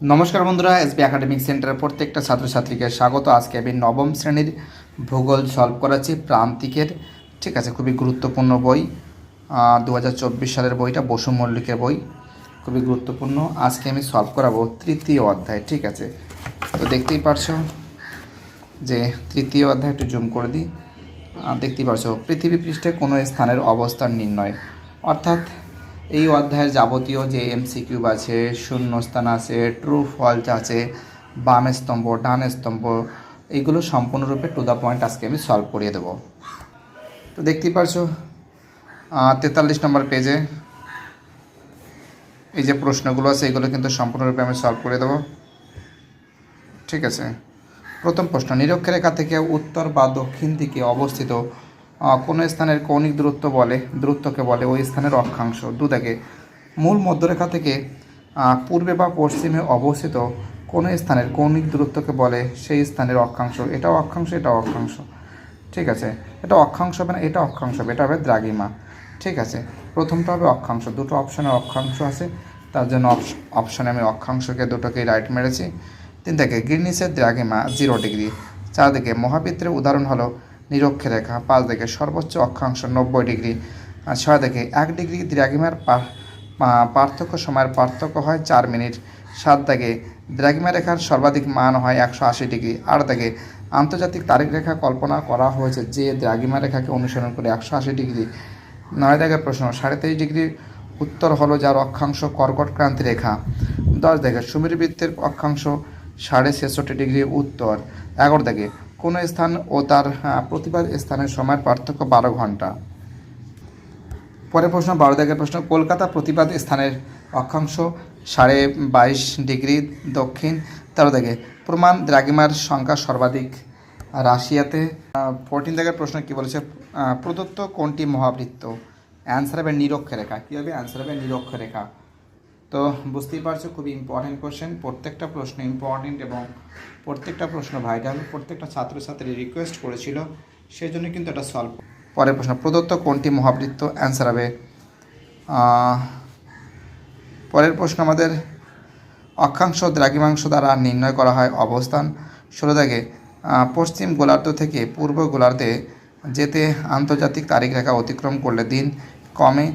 নমস্কার বন্ধুরা SB academic সেন্টারের প্রত্যেকটা ছাত্রছাত্রীকে স্বাগত। আজকে আমি নবম শ্রেণির ভূগোল সলভ করাচ্ছি প্রান্তিকের, ঠিক আছে, খুবই গুরুত্বপূর্ণ বই। দু হাজার চব্বিশ সালের বইটা বসু মল্লিকের বই, খুবই গুরুত্বপূর্ণ। আজকে আমি সলভ করাবো তৃতীয় অধ্যায়, ঠিক আছে? তো দেখতেই পারছ যে তৃতীয় অধ্যায় একটু জুম করে দিই। দেখতেই পারছ, পৃথিবী পৃষ্ঠে কোনো স্থানের অবস্থান নির্ণয়। অর্থাৎ এই অধ্যায়ের যাবতীয় যে এমসিকিউব আছে, শূন্যস্থান আছে ট্রু ফলস আছে, বাম স্তম্ভ, ডান স্তম্ভ এইগুলো সম্পূর্ণরূপে টু দ্য পয়েন্ট আজকে আমি সলভ করিয়ে দেবো। তো দেখতেই পারছ তেতাল্লিশ নম্বর পেজে এই যে প্রশ্নগুলো আছে, এগুলো কিন্তু সম্পূর্ণরূপে আমি সলভ করে দেবো। ঠিক আছে? প্রথম প্রশ্ন, নিরক্ষরেখা থেকে উত্তর বা দক্ষিণ দিকে অবস্থিত কোনো স্থানের কৌণিক দূরত্ব বলে, দূরত্বকে বলে ওই স্থানের অক্ষাংশ। দুদাকে, মূল মধ্যরেখা থেকে পূর্বে বা পশ্চিমে অবস্থিত কোনো স্থানের কৌণিক দূরত্বকে বলে সেই স্থানের অক্ষাংশ। এটাও অক্ষাংশ এটাও অক্ষাংশ। ঠিক আছে? এটা অক্ষাংশ হবে না, এটা অক্ষাংশ হবে, এটা হবে দ্রাগিমা ঠিক আছে? প্রথমটা হবে অক্ষাংশ, দুটো অপশানে অক্ষাংশ আছে। তার জন্য অপশানে আমি অক্ষাংশকে দুটোকেই রাইট মেরেছি। তিন থেকে গ্রিনিসের দ্রাগিমা জিরো ডিগ্রি চার দিকে মহাবৃত্তের উদাহরণ হলো নিরক্ষরেখা পাঁচ দিকে সর্বোচ্চ অক্ষাংশ নব্বই ডিগ্রি ছয় দিকে এক ডিগ্রি দ্রাগিমার পার্থক্য সময়ের পার্থক্য হয় চার মিনিট। সাত দাগে দ্রাগিমা রেখার সর্বাধিক মান হয় একশো আশি ডিগ্রি। আট দাগে আন্তর্জাতিক তারিখ রেখা কল্পনা করা হয়েছে যে দ্রাগিমা রেখাকে অনুসরণ করে একশো আশি ডিগ্রি। নয় দাগের প্রশ্ন, সাড়ে তেইশ ডিগ্রি উত্তর হলো যার অক্ষাংশ কর্কট ক্রান্তি রেখা। দশ দাগে সুমেরু বৃত্তের অক্ষাংশ সাড়ে ছেষট্টি ডিগ্রি উত্তর। এগারো দাগে কোনো স্থান ও তার প্রতিবাদ স্থানের সময়ের পার্থক্য বারো ঘণ্টা। পরের প্রশ্ন, বারো দাগের প্রশ্ন, কলকাতা প্রতিবাদ স্থানের অক্ষাংশ সাড়ে বাইশ ডিগ্রি দক্ষিণ তেরো দাগে। প্রমাণ দ্রাগিমার সংখ্যা সর্বাধিক রাশিয়াতে। ফোরটিন দাগের প্রশ্ন কি বলেছে? প্রদত্ত কোনটি মহাবৃত্ত? অ্যান্সার হবে নিরক্ষরেখা। কী হবে অ্যান্সার হবে নিরক্ষরেখা। তো বুঝতেই পারছ খুবই ইম্পর্টেন্ট কোশ্চেন প্রত্যেকটা প্রশ্ন ইম্পর্টেন্ট এবং প্রত্যেকটা প্রশ্ন ভাইটাল প্রত্যেকটা ছাত্রছাত্রী রিকোয়েস্ট করেছিল সেই জন্য কিন্তু এটা সলভ পরের প্রশ্ন, প্রদত্ত কোনটি মহাবৃত্ত? অ্যান্সার হবে পরের প্রশ্ন আমাদের, অক্ষাংশ দ্রাঘিমাংশ দ্বারা নির্ণয় করা হয় অবস্থান। ষোলো পশ্চিম গোলার্ধ থেকে পূর্ব গোলার্ধে যেতে আন্তর্জাতিক তারিখ রেখা অতিক্রম করলে দিন কমে।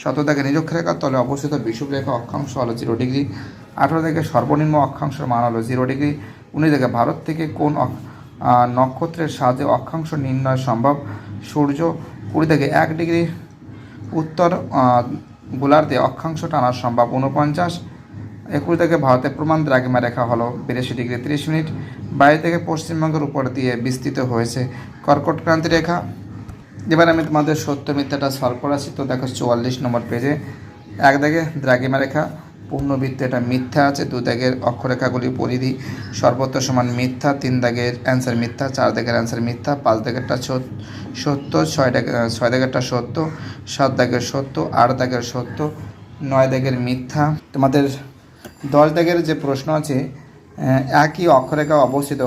শতদাগে নিরক্ষরেখার তলে অবস্থিত বিষুব রেখা অক্ষাংশ হলো জিরো ডিগ্রি আঠারো থেকে সর্বনিম্ন অক্ষাংশের মান হলো জিরো ডিগ্রি উনিশ থেকে ভারত থেকে কোন নক্ষত্রের সাহায্যে অক্ষাংশ নির্ণয় সম্ভব? সূর্য কুড়ি থেকে এক ডিগ্রি উত্তর গোলার্ধে অক্ষাংশ টানা সম্ভব উনপঞ্চাশ একুশ থেকে ভারতের প্রমাণ দ্রাঘিমা রেখা হলো বিরাশি ডিগ্রি তিরিশ মিনিট বাইরে থেকে পশ্চিমবঙ্গের উপর দিয়ে বিস্তৃত হয়েছে কর্কট ক্রান্তি রেখা। এবার আমি তোমাদের সত্য মিথ্যাটা সলভ করাচ্ছি তো দেখো চুয়াল্লিশ নম্বর পেজে এক দাগে দ্রাঘিমা রেখা পূর্ণবৃত্ত এটা মিথ্যা আছে, দু দাগের অক্ষরেখাগুলি পরিধি সর্বত্র সমান মিথ্যা, তিন দাগের অ্যান্সার মিথ্যা, চার দাগের অ্যান্সার মিথ্যা, পাঁচ দাগেরটা সত্য ছয় দাগের ছয় দাগেরটা সত্য সাত দাগের সত্য আট দাগের সত্য নয় দাগের মিথ্যা। তোমাদের দশ দাগের যে প্রশ্ন আছে একই অক্ষরেখা অবস্থিত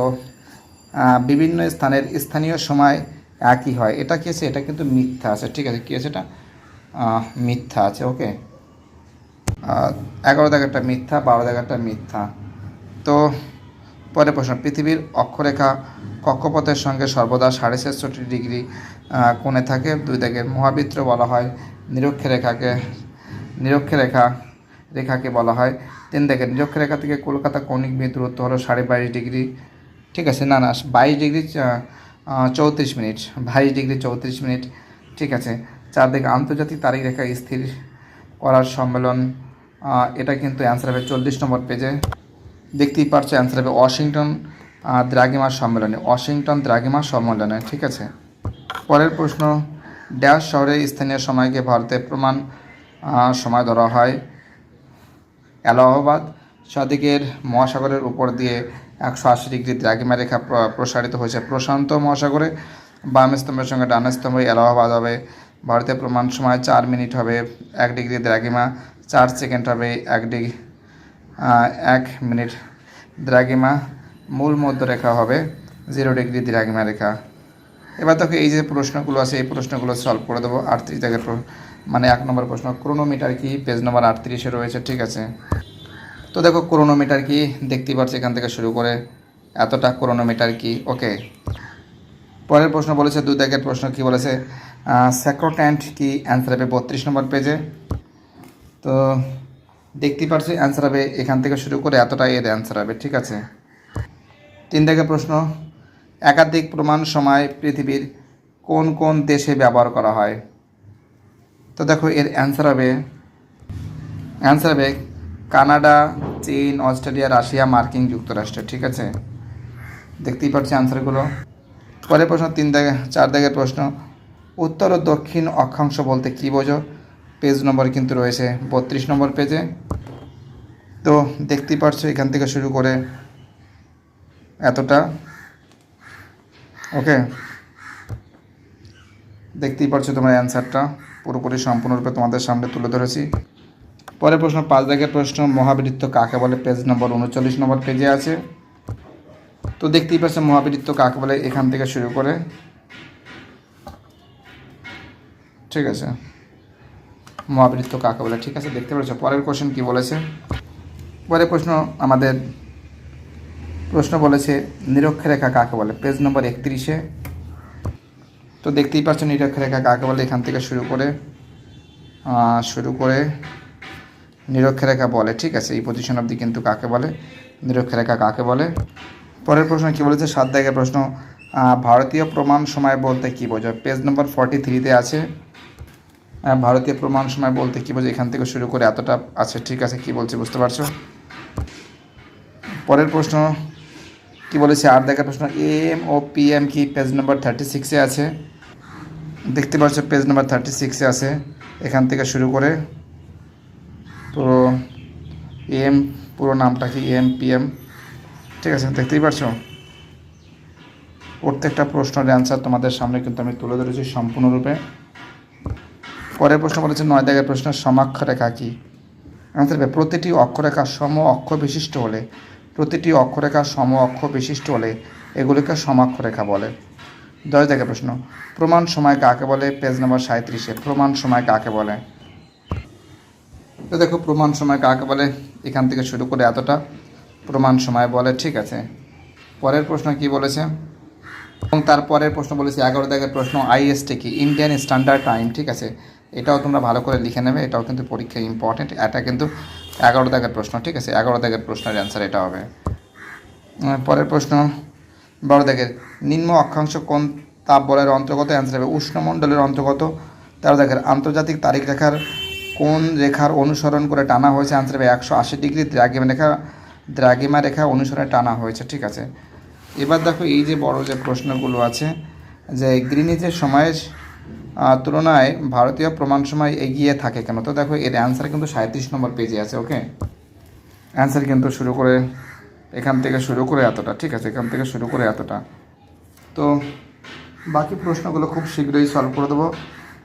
বিভিন্ন স্থানের স্থানীয় সময় একই হয়। এটা কি আছে? এটা কিন্তু মিথ্যা আছে। ঠিক আছে, কি আছে এটা? মিথ্যা আছে, ওকে। এগারো দাগেরটা মিথ্যা, বারো দাগেরটা মিথ্যা। তো পরে প্রশ্ন। পৃথিবীর অক্ষরেখা কক্ষপথের সঙ্গে সর্বদা সাড়ে ছেষট্টি ডিগ্রি কোণে থাকে। দুই দাগের মহাবৃত্ত বলা হয় নিরক্ষরেখাকে, নিরক্ষরেখা রেখাকে বলা হয়। তিন দাগের নিরক্ষরেখা থেকে কলকাতা কৌণিক দূরত্ব হলো সাড়ে বাইশ ডিগ্রি। ঠিক আছে, না না, বাইশ ডিগ্রি চৌত্রিশ মিনিট, বাইশ ডিগ্রি চৌত্রিশ মিনিট, ঠিক আছে। চারদিকে আন্তর্জাতিক তারিখ রেখা স্থির করার সম্মেলন এটা কিন্তু অ্যান্সার হবে চল্লিশ নম্বর পেজে। দেখতেই পারছ অ্যান্সার হবে ওয়াশিংটন দ্রাঘিমা সম্মেলনে, ওয়াশিংটন দ্রাঘিমা সম্মেলনে, ঠিক আছে। পরের প্রশ্ন, ড্যাশ শহরে স্থানীয় সময়কে ভারতের প্রমাণ সময় ধরা হয়। এলাহাবাদ সাদিকের মহাসাগরের উপর দিয়ে একশো আশি ডিগ্রি দ্রাঘিমা রেখা প্রসারিত হয়েছে প্রশান্ত মহাসাগরে। বাম স্তম্ভের সঙ্গে ডান স্তম্ভে এলাহাবাদ হবে। ভারতের প্রমাণ সময় চার মিনিট হবে, এক ডিগ্রি দ্রাঘিমা, চার সেকেন্ড হবে, এক ডিগ্রি এক মিনিট দ্রাঘিমা। মূল মধ্যরেখা হবে, জিরো ডিগ্রি দ্রাঘিমা রেখা। এবার তোকে এই যে প্রশ্নগুলো আছে, এই প্রশ্নগুলো সলভ করে দেবো। আটত্রিশ জায়গার মানে এক নম্বর প্রশ্ন, ক্রোনোমিটার কি? পেজ নম্বর আটত্রিশে রয়েছে, ঠিক আছে। তো দেখো ক্রোনোমিটার কি দেখতেই পাচ্ছি এখান থেকে শুরু করে। এতটা ক্রোনোমিটার কি? ওকে পরের প্রশ্ন বলেছে দুই দাগের প্রশ্ন কি বলেছে? স্যাক্রোট্যান্ট কি? অ্যান্সার হবে বত্রিশ নম্বর পেজে তো দেখতে পাচ্ছি অ্যান্সার হবে এখান থেকে শুরু করে এতটা এর অ্যান্সার হবে, ঠিক আছে? তিন দাগের প্রশ্ন, একাধিক প্রমাণ সময় পৃথিবীর কোন কোন দেশে ব্যবহার করা হয়? তো দেখো, এর অ্যান্সার হবে অ্যান্সার হবে কানাডা, চীন, অস্ট্রেলিয়া, রাশিয়া, মার্কিন যুক্তরাষ্ট্র, ঠিক আছে? দেখতেই পাচ্ছি অ্যান্সারগুলো পরের প্রশ্ন, তিন দাগে, চার দাগের প্রশ্ন। উত্তর ও দক্ষিণ অক্ষাংশ বলতে কী বোঝো? পেজ নম্বর কিন্তু রয়েছে বত্রিশ নম্বর পেজে। তো দেখতেই পাচ্ছ এখান থেকে শুরু করে এতটা। ওকে? দেখতেই পাচ্ছ তোমার অ্যান্সারটা। পুরোপুরি সম্পূর্ণরূপে তোমাদের সামনে তুলে ধরেছি। পরের প্রশ্ন, পাঁচ দাগের প্রশ্ন, মহাবীরিত্ব কাকে বলে? পেজ নম্বর উনচল্লিশ নম্বর পেজে আছে। তো দেখতেই পাচ্ছ মহাবীরিত্ব কাকে বলে এখান থেকে শুরু করে। ঠিক আছে। মহাবীরিত্ব কাকে বলে? ঠিক আছে, দেখতে পাচ্ছ পরের কোশ্চেন কি বলেছে? পরের প্রশ্ন, আমাদের প্রশ্ন বলেছে নিরক্ষরেখা কাকে বলে? পেজ নম্বর একত্রিশে। তো দেখতেই পাচ্ছ নিরক্ষরেখা কাকে বলে? এখান থেকে শুরু করে শুরু করে নিরক্ষরেখা বলে, ঠিক আছে? এই পজিশন অবধি কিন্তু কাকে বলে? নিরক্ষরেখা কাকে বলে? পরের প্রশ্ন কি বলেছে? সাত দাগের প্রশ্ন ভারতীয় প্রমাণ সময় বলতে কী বোঝো পেজ নম্বর ফর্টি থ্রিতে আছে। ভারতীয় প্রমাণ সময় বলতে কী বোঝো এখান থেকে শুরু করে এতটা আছে, ঠিক আছে? কি বলছে বুঝতে পারছ? পরের প্রশ্ন কি বলেছে? আট দেখার প্রশ্ন এম ও পি এম কি? পেজ নাম্বার থার্টি সিক্সে আছে। দেখতে পাচ্ছ পেজ নাম্বার থার্টি সিক্সে আছে। এখান থেকে শুরু করে পুরো এম পুরো নামটা কি এম পি এম ঠিক আছে, দেখতেই পারছ? প্রত্যেকটা প্রশ্নের অ্যান্সার তোমাদের সামনে কিন্তু আমি তুলে ধরেছি সম্পূর্ণরূপে। পরের প্রশ্ন বলেছে, নয় দাগের প্রশ্ন সমাক্ষরেখা কী? অ্যান্সার হবে, প্রতিটি অক্ষরেখা সম অক্ষ বিশিষ্ট হলে, প্রতিটি অক্ষরেখা সম অক্ষ বিশিষ্ট হলে এগুলিকে সমাক্ষরেখা বলে। দশ দাগের প্রশ্ন, প্রমাণ সময় কাকে বলে? পেজ নম্বর সাঁত্রিশে প্রমাণ সময় কাকে বলে? তো দেখো, প্রমাণ সময় কাকে বলে? এখান থেকে শুরু করে এতটা প্রমাণ সময় বলে, ঠিক আছে? পরের প্রশ্ন কি বলেছে? এবং তারপরের প্রশ্ন বলেছে, এগারো দাগের প্রশ্ন, আইএসটি কি? ইন্ডিয়ান স্ট্যান্ডার্ড টাইম ঠিক আছে? এটাও তোমরা ভালো করে লিখে নেবে, এটাও কিন্তু পরীক্ষায় ইম্পর্টেন্ট এটা কিন্তু এগারো দাগের প্রশ্ন, ঠিক আছে? এগারো দাগের প্রশ্নের অ্যান্সার এটা হবে। পরের প্রশ্ন, বারো দাগের, নিম্ন অক্ষাংশ কোন তাপ বলের অন্তর্গত? অ্যান্সার হবে উষ্ণমণ্ডলের অন্তর্গত। তেরো দাগের, আন্তর্জাতিক তারিখ রেখার কোন রেখার অনুসরণ করে টানা হয়েছে? অ্যান্সার হবে একশো আশি ডিগ্রি দ্রাগিমা রেখা দ্রাগিমা রেখা অনুসরণে টানা হয়েছে, ঠিক আছে? এবার দেখো এই যে বড় যে প্রশ্নগুলো আছে, যে গ্রিনিজের সময়ের তুলনায় ভারতীয় প্রমাণ সময় এগিয়ে থাকে কেন? তো দেখো এর অ্যান্সার কিন্তু সাঁত্রিশ নম্বর পেজে আছে ওকে অ্যান্সার কিন্তু শুরু করে, এখান থেকে শুরু করে এতটা, ঠিক আছে? এখান থেকে শুরু করে এতটা। তো বাকি প্রশ্নগুলো খুব শীঘ্রই সলভ করে দেবো।